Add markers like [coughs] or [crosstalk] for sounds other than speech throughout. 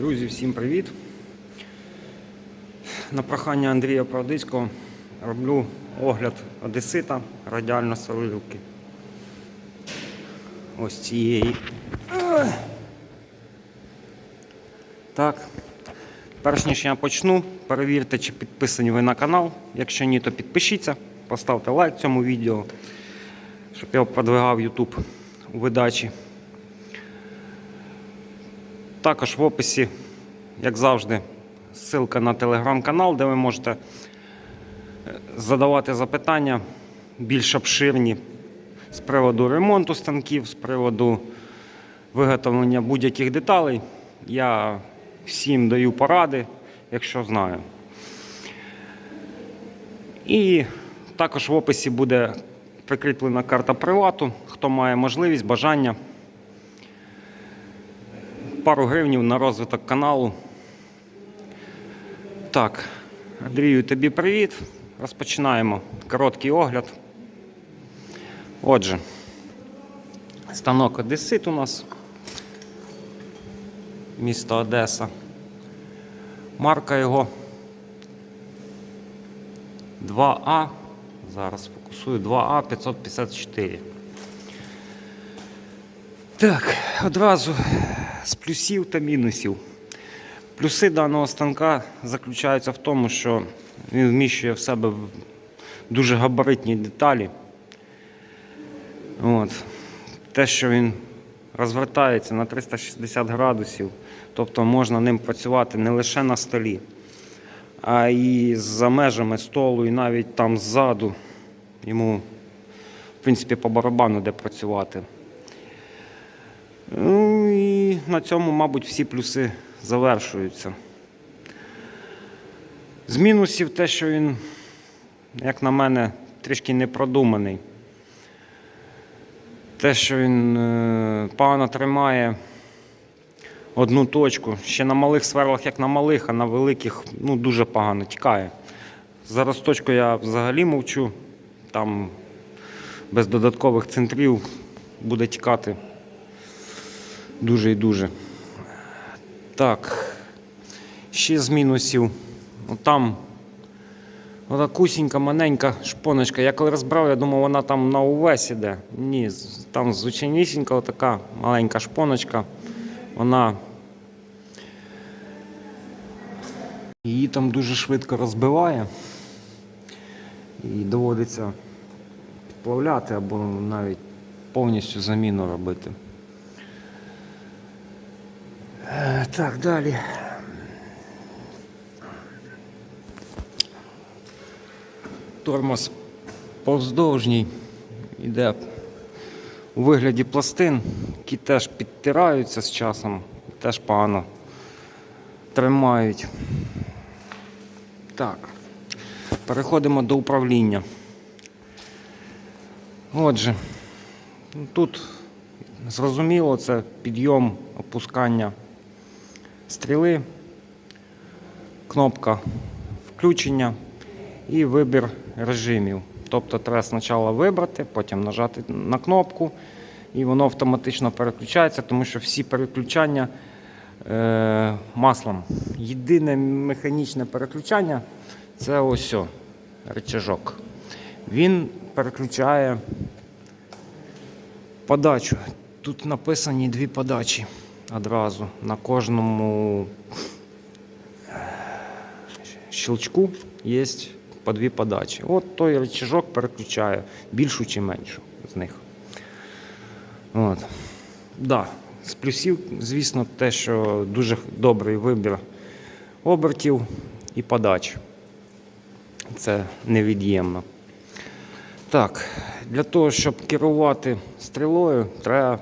Друзі, всім привіт! На прохання Андрія Продицького роблю огляд Одесита радіально солилки. Ось цієї. Так. Перш ніж я почну, перевірте, чи підписані ви на канал. Якщо ні, то підпишіться, поставте лайк цьому відео, щоб я продвигав YouTube у видачі. Також в описі, як завжди, ссылка на телеграм-канал, де ви можете е, задавати запитання більш обширні з приводу ремонту станків, з приводу виготовлення будь-яких деталей. Я всім даю поради, якщо знаю. І також в описі буде прикріплена карта привату, хто має можливість, бажання пару гривнів на розвиток каналу. Так, Андрію, тобі привіт. Розпочинаємо короткий огляд. Отже, станок Одесит у нас. Місто Одеса. Марка його 2А. Зараз фокусую 2А 554. Так, одразу з плюсів та мінусів. Плюси даного станка заключаються в тому, що він вміщує в себе дуже габаритні деталі. От. Те, що він розвертається на 360 градусів, тобто можна ним працювати не лише на столі, а і за межами столу, і навіть там ззаду. Йому, в принципі, по барабану де працювати. На цьому, мабуть, всі плюси завершуються. З мінусів те, що він, як на мене, трішки непродуманий. Те, що він е, погано тримає одну точку. Ще на малих сверлах, як на малих, а на великих ну, дуже погано тікає. За розточку я взагалі мовчу. Там без додаткових центрів буде тікати дуже і дуже. Так. Ще з мінусів. Ну, Там Ота кусінька, маленька шпоночка. Я коли розбрав, я думав, вона там на увесь іде. Ні, там звичайнісінька така маленька шпоночка. Вона. Її там дуже швидко розбиває. І доводиться підплавляти або навіть повністю заміну робити. Е, Так, далі. Тормоз повздовжній йде у вигляді пластин, які теж підтираються з часом, теж погано тримають. Так, переходимо до управління. Отже, тут зрозуміло, це підйом, опускання стріли, кнопка включення і вибір режимів. Тобто треба спочатку вибрати, потім нажати на кнопку, і воно автоматично переключається, тому що всі переключання е, маслом. Єдине механічне переключання це ось о, рычажок. Він переключає подачу. Тут написані дві подачі одразу на кожному щелчку є по дві подачі. От той рычажок переключає більшу чи меншу з них. От. Да. З плюсів, звісно, те, що дуже добрий вибір обертів і подач. Це невід'ємно. Так, для того, щоб керувати стрілою, треба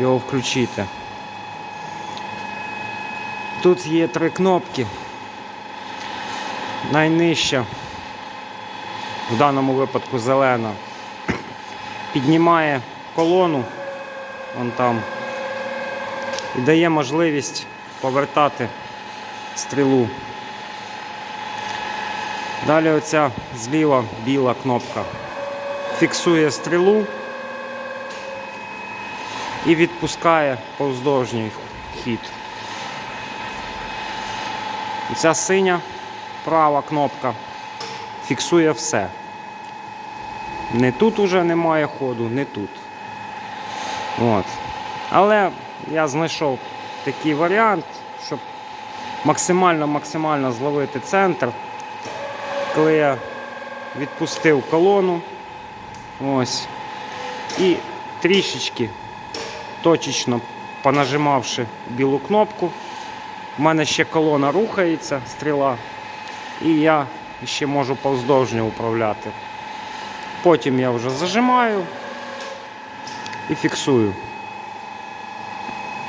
його включити. Тут є три кнопки. Найнижча, в даному випадку зелена, піднімає колону вон там і дає можливість повертати стрілу. Далі оця зліва біла кнопка фіксує стрілу і відпускає повздовжній хід. І ця синя права кнопка фіксує все. Не тут уже немає ходу, не тут. От. Але я знайшов такий варіант, щоб максимально-максимально зловити центр. Коли я відпустив колону, ось, і трішечки точечно понажимавши білу кнопку, в мене ще колона рухається, стріла, і я ще можу повздовжньо управляти. Потім я вже зажимаю і фіксую.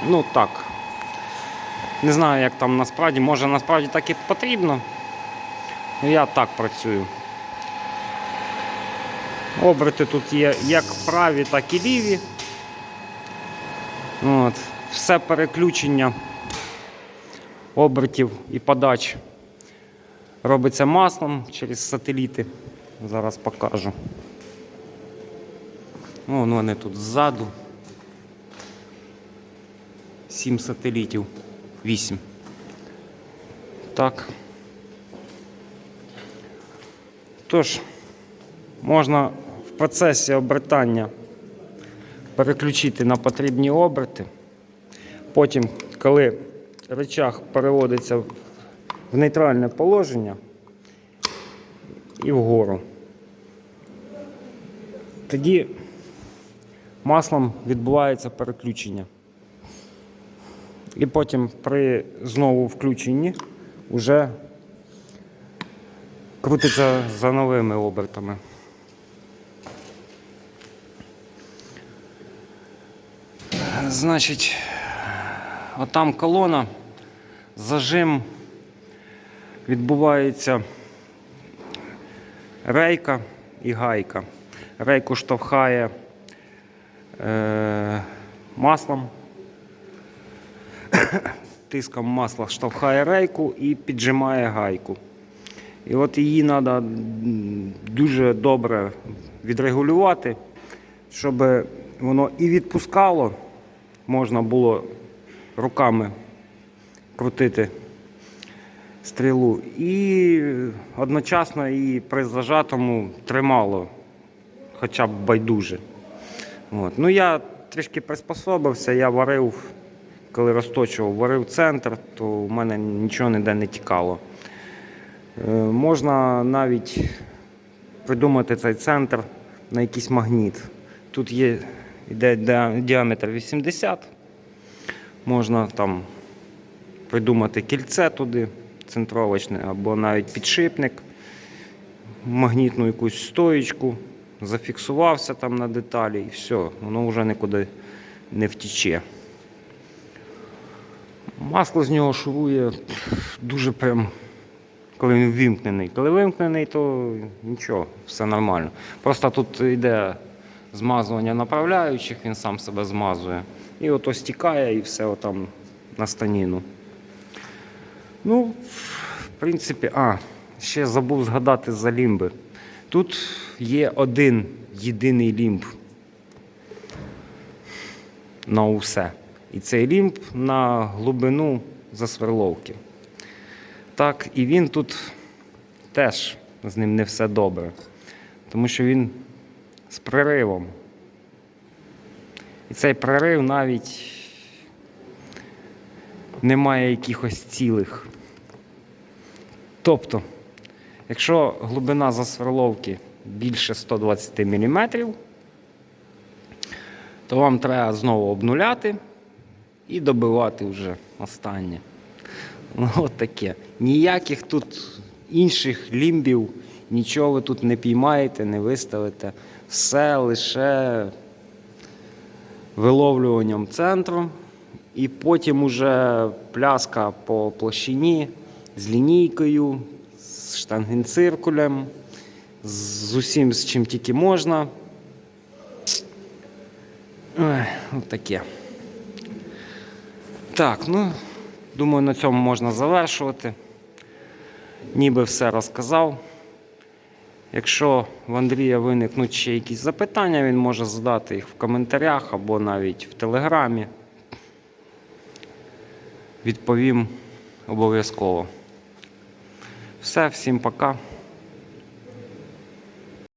Ну так. Не знаю, як там насправді, може насправді так і потрібно. Ну я так працюю. Оберти тут є як праві, так і ліві. От. Все переключення обертів і подач робиться маслом через сателіти. Зараз покажу. Вон вони тут ззаду. Сім сателітів. Вісім. Так. Тож, можна в процесі обертання переключити на потрібні оберти. Потім, коли речах переводиться в нейтральне положення і вгору, тоді маслом відбувається переключення. І потім при знову включенні вже крутиться за новими обертами. Значить, отам колона, зажим, відбувається рейка і гайка. Рейку штовхає е, маслом, [coughs] тиском масла штовхає рейку і піджимає гайку. І от її треба дуже добре відрегулювати, щоб воно і відпускало, можна було руками крутити стрілу, і одночасно і при зажатому тримало хоча б байдуже. От. Ну, я трішки приспособився, я варив, коли розточував, варив центр, то в мене нічого ніде не тікало. Е, Можна навіть придумати цей центр на якийсь магніт. Тут є йде діаметр 80. Можна там придумати кільце туди, центровочне, або навіть підшипник, магнітну якусь стоїчку, зафіксувався там на деталі і все, воно вже нікуди не втіче. Масло з нього шурує дуже прям коли він вимкнений. Коли вимкнений, то нічого, все нормально. Просто тут йде змазування направляючих, він сам себе змазує. І ото стікає і все отам на станіну. Ну, в принципі, а, ще забув згадати за лімби. Тут є один єдиний лімб на усе. І цей лімб на глибину засверловки. Так, і він тут теж з ним не все добре, тому що він з проривом. І цей прорив навіть не має якихось цілих. Тобто, якщо глибина засверловки більше 120 мм, то вам треба знову обнуляти і добивати вже останнє. Ну, От таке. Ніяких тут інших лімбів, нічого ви тут не піймаєте, не виставите. Все лише виловлюванням центру. І потім уже пляска по площині з лінійкою, з штангенциркулем, з усім, з чим тільки можна. Ой, от таке. Так, ну. Думаю, на цьому можна завершувати. Ніби все розказав. Якщо в Андрія виникнуть ще якісь запитання, він може задати їх в коментарях або навіть в Телеграмі відповім обов'язково. Все, всім пока.